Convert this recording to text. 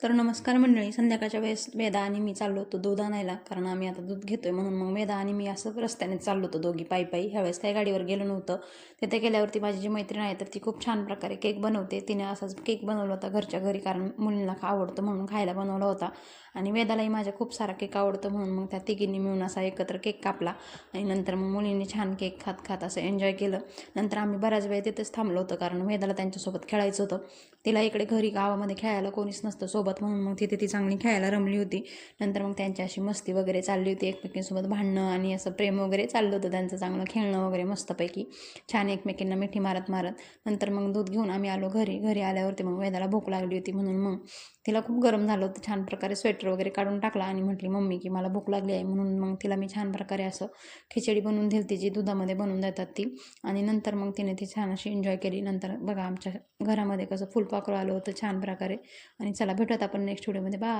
तर नमस्कार मंडळी संध्याकाळच्या वेळेस वेदा आणि मी चाललो होतो दूध आणायला कारण आम्ही आता दूध घेतोय म्हणून मग वेदा आणि मी असं रस्त्याने चाललो होतो दोघी पायी पायी ह्यावेळेस काही गाडीवर गेलो नव्हतं. तिथे गेल्यावरती माझी जी मैत्रीण आहे तर ती खूप छान प्रकारे केक बनवते. तिने असाच केक बनवला होता घरच्या घरी कारण मुलींना आवडतं म्हणून खायला बनवला होता. आणि वेदालाही माझ्या खूप सारा केक आवडतं म्हणून मग त्या तिघींनी मिळून असा एकत्र केक कापला. आणि नंतर मग मुलींनी छान केक खात खात असं एन्जॉय केलं. नंतर आम्ही बऱ्याच वेळ तिथेच थांबलो होतो कारण वेदाला त्यांच्यासोबत खेळायचं होतं. तिला इकडे घरी गावामध्ये खेळायला कोणीच नसतं सोबत म्हणून मग तिथे ती चांगली खेळायला रमली होती. नंतर मग त्यांची अशी मस्ती वगैरे चालली होती. एकमेकींसोबत भांडणं आणि असं प्रेम वगैरे चाललं होतं. त्यांचं चांगलं खेळणं वगैरे मस्तपैकी. छान एकमेकींना मिठी मारत मारत. नंतर मग दूध घेऊन आम्ही आलो घरी. घरी आल्यावरती मग वेदाला भूक लागली होती म्हणून मग तिला खूप गरम झालं होतं. छान प्रकारे स्वेटर वगैरे काढून टाकला आणि म्हटली मम्मी की मला भूक लागली आहे. म्हणून मग तिला मी छान प्रकारे असं खिचडी बनवून दिली जी दुधामध्ये बनवून देतात ती. आणि नंतर मग तिने ती छान अशी एन्जॉय केली. नंतर बघा आमच्या घरामध्ये कसं फुलपाखरू आलं होतं छान प्रकारे. आणि चला भेटत भेटूयात आपण नेक्स्ट व्हिडिओमध्ये बा